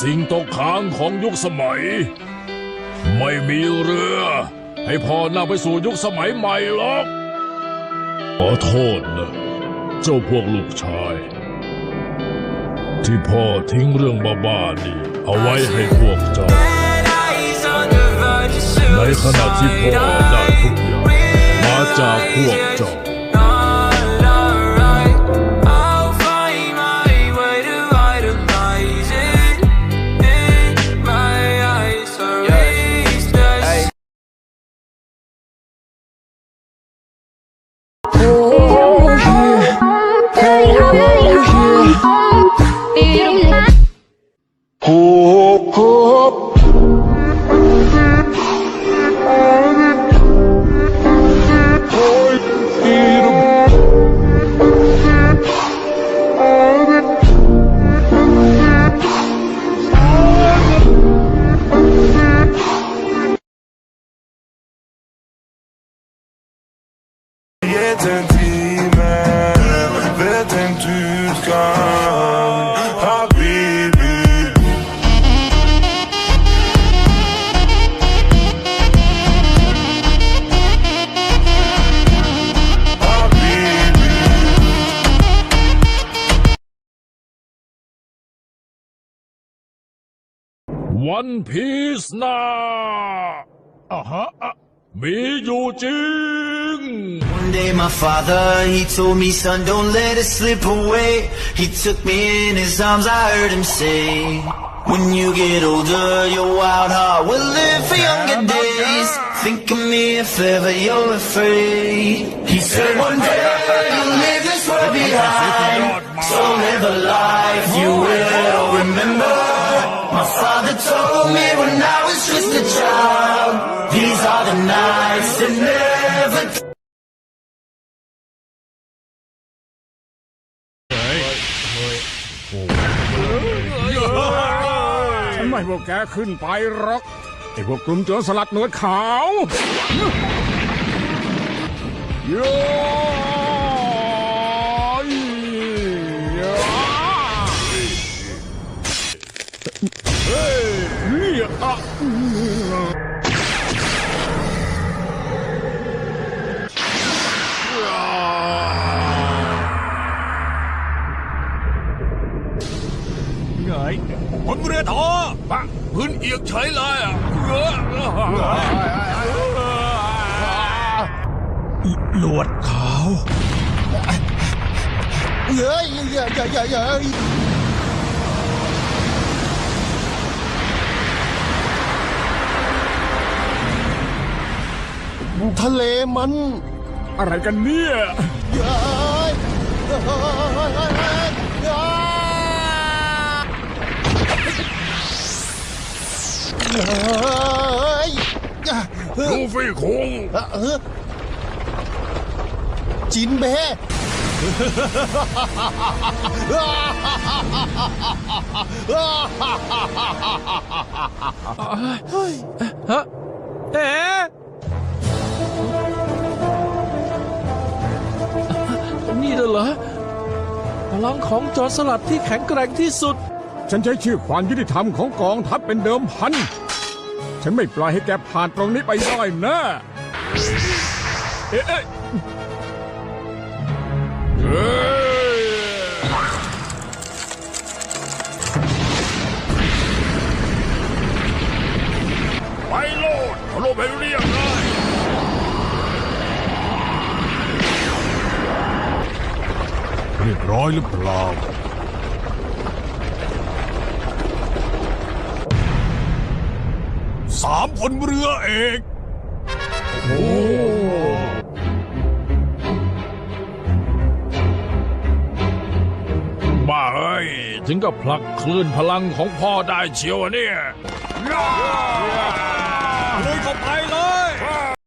สิ่งตกค้างของยุคสมัย ไม่มีเรือ ให้พ่อนำไปสู่ยุคสมัยใหม่หรอกขอโทษนะเจ้าพวกลูกชาย ที่พ่อทิ้งเรื่องบ้าๆนี่เอาไว้ให้พวกเจ้า ในขณะที่พ่อได้ทุกอย่างมาจากพวกเจ้า Oh. Yetentime ve tentütkan Habibi Habibi One Piece นะอ่าฮะอะ มีอยู่จริง One day my father, he told me, son, don't let it slip away. He took me in his arms, I heard him say, when you get older, your wild heart will live for younger days. Think of me if ever you're afraid. He said, one day you'll leave this world behind. So live a life you will remember. My father told me when I was ฉันไม่ให้พวกแกขึ้นไปหรอกไอ้พวกกลุ่มโจรสลัดหนวดขาวโย้ยเฮ้ยอะ ไงผลเรือทอปะพื้นเอียงเฉยเลยอะหนวดขาวเย้ยเย้ยเย้ยเย้ยเย้ยทะเลมัน อะไรกันเนี่ยเย้ยเย้ยเย้ยเย้ ลูฟี่คงเออจินเบ้เอ๊ะนี่น่ะเหรอพลังของจอร์สลัดที่แข็งแกร่งที่สุด ฉันใช้ชื่อความยุติธรรมของกองทัพเป็นเดิมพัน ฉันไม่ปล่อยให้แกผ่านตรงนี้ไปได้นะเอ๊ะเอ๊ะเฮ้ยไปโลดเขาโลดไปเรียกได้เรียบร้อยหรือเปล่าามคนเรือเอกบ้าเอ้ย ถึงกับผลักคลื่นพลังของพ่อได้เชียวอะเนี่ยลุยเข้าไปเลย